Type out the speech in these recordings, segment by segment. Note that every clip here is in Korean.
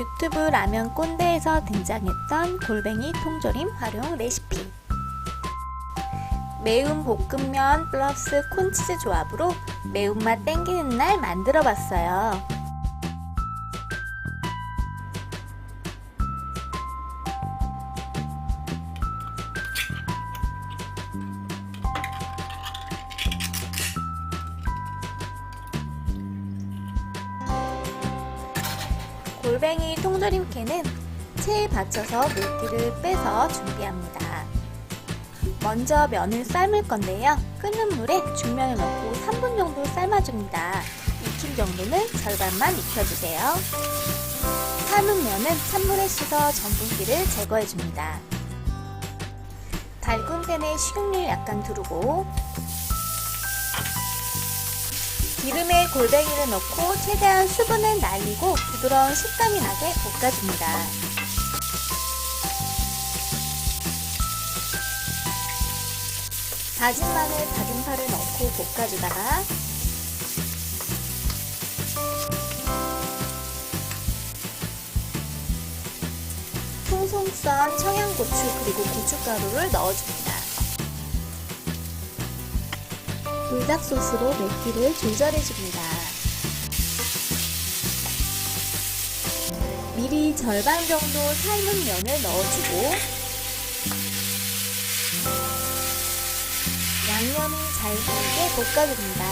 유튜브 라면 꼰대에서 등장했던 골뱅이 통조림 활용 레시피. 매운 볶음면 플러스 콘치즈 조합으로 매운맛 땡기는 날 만들어 봤어요. 골뱅이 통조림 캔은 체에 받쳐서 물기를 빼서 준비합니다. 먼저 면을 삶을 건데요. 끓는 물에 중면을 넣고 3분 정도 삶아줍니다. 익힌 정도는 절반만 익혀주세요. 삶은 면은 찬물에 씻어 전분기를 제거해줍니다. 밝은 팬에 식용유를 약간 두르고 기름에 골뱅이를 넣고 최대한 수분을 날리고 부드러운 식감이 나게 볶아줍니다. 다진 마늘, 다진 파를 넣고 볶아주다가 송송 썬 청양고추 그리고 고춧가루를 넣어줍니다. 불닭 소스로 맵기를 조절해줍니다. 미리 절반 정도 삶은 면을 넣어주고 양념이 잘 배게 볶아줍니다.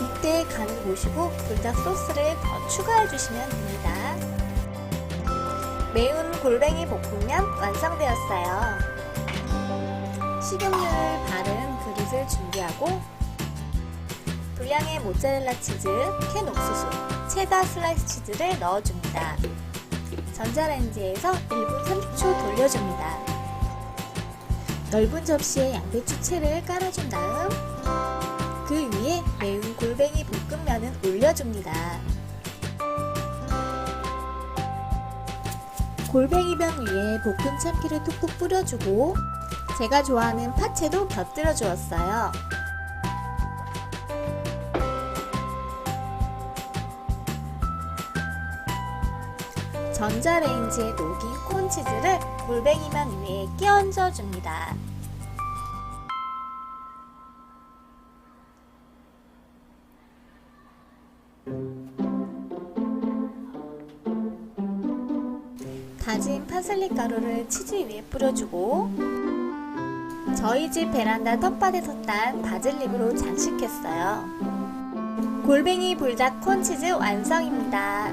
이때 간을 보시고 불닭 소스를 더 추가해 주시면 됩니다. 매운 골뱅이 볶음면 완성되었어요. 식용유를 바른 그릇을 준비하고 불량의 모짜렐라 치즈, 캔 옥수수, 체다 슬라이스 치즈를 넣어줍니다. 전자레인지에서 1분 30초 돌려줍니다. 넓은 접시에 양배추채를 깔아준 다음 그 위에 매운 골뱅이 볶음면을 올려줍니다. 골뱅이면 위에 볶은 참기를 톡톡 뿌려주고 제가 좋아하는 파채도 곁들여 주었어요. 전자레인지에 녹인 콘치즈를 골뱅이면 위에 끼얹어 줍니다. 다진 파슬리 가루를 치즈 위에 뿌려주고 저희 집 베란다 텃밭에서 딴 바질잎으로 장식했어요. 골뱅이 불닭 콘치즈 완성입니다.